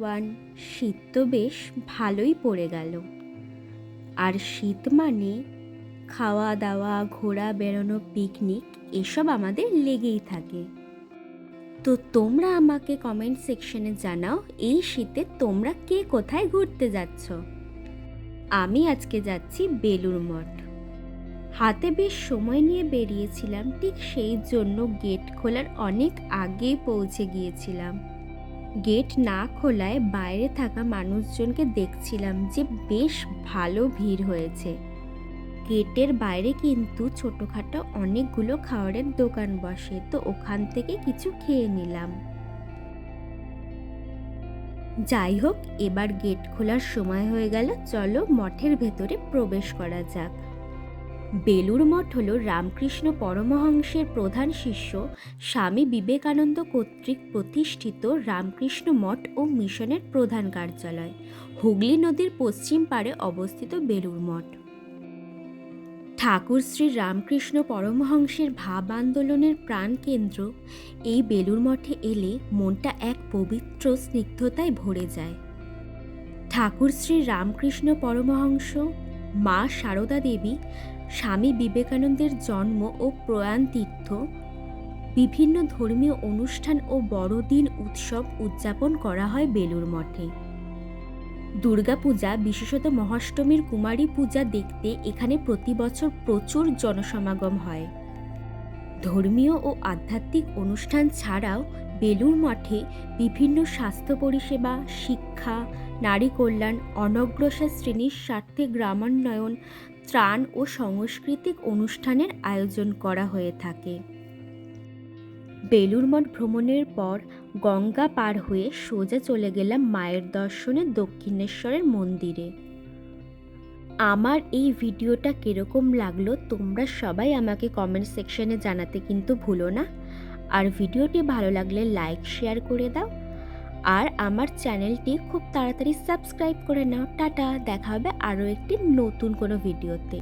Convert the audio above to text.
জান শীত তো বেশ ভালোই পড়ে গেল। আর শীত মানে খাওয়া দাওয়া ঘোরা, বেড়ানো পিকনিক এসব আমাদের লেগেই থাকে। তো তোমরা আমাকে কমেন্ট সেকশনে জানাও, এই শীতে তোমরা কে কোথায় ঘুরতে যাচ্ছ? আমি আজকে যাচ্ছি বেলুর মঠ। হাতে বেশ সময় নিয়ে বেরিয়েছিলাম, ঠিক সেই জন্য গেট খোলার অনেক আগে পৌঁছে গিয়েছিলাম। গেট না খোলায় বাইরে থাকা মানুষজনকে দেখছিলাম যে বেশ ভালো ভিড় হয়েছে। গেটের বাইরে কিন্তু ছোটোখাটো অনেকগুলো খাওয়ারের দোকান বসে, তো ওখান থেকে কিছু খেয়ে নিলাম। যাই হোক, এবার গেট খোলার সময় হয়ে গেল, চলো মঠের ভেতরে প্রবেশ করা যাক। বেলুর মঠ হল রামকৃষ্ণ পরমহংসের প্রধান শিষ্য স্বামী বিবেকানন্দ কর্তৃক প্রতিষ্ঠিত রামকৃষ্ণ মঠ ও মিশনের প্রধান কার্যালয়, হুগলি নদীর পশ্চিম পাড়ে অবস্থিত বেলুর মঠ। ঠাকুর শ্রী রামকৃষ্ণ পরমহংসের ভাব আন্দোলনের প্রাণকেন্দ্র, এই বেলুর মঠে এলে মনটা এক পবিত্র স্নিগ্ধতায় ভরে যায়। ঠাকুর শ্রী রামকৃষ্ণ পরমহংস, মা সারদা দেবী স্বামী বিবেকানন্দের জন্ম ও প্রয়াণ তীর্থ, বিভিন্ন ধর্মীয় অনুষ্ঠান ও বড়দিন উৎসব উদযাপন করা হয় বেলুর মঠে। দুর্গাপূজা, বিশেষত মহাষ্টমীর কুমারী পূজা দেখতে এখানে প্রতি বছর প্রচুর জনসমাগম হয়। ধর্মীয় ও আধ্যাত্মিক অনুষ্ঠান ছাড়াও বেলুর মঠে বিভিন্ন স্বাস্থ্য পরিষেবা, শিক্ষা, নারী কল্যাণ, অনগ্রসর শ্রেণির স্বার্থে গ্রামান্বয়ন ত্রাণ ও সাংস্কৃতিক অনুষ্ঠানের আয়োজন করা হয়ে থাকে। বেলুর মঠ ভ্রমণের পর গঙ্গা পার হয়ে সোজা চলে গেলাম মায়ের দর্শনে দক্ষিণেশ্বরের মন্দিরে। আমার এই ভিডিওটা কীরকম লাগল তোমরা সবাই আমাকে কমেন্ট সেকশনে জানাতে কিন্তু ভুলো না। আর ভিডিওটি ভালো লাগলে লাইক, শেয়ার করে দাও। আর আমার চ্যানেলটি খুব তাড়াতাড়ি সাবস্ক্রাইব করে নাও। টাটা, দেখা হবে আরও একটি নতুন কোনো ভিডিওতে।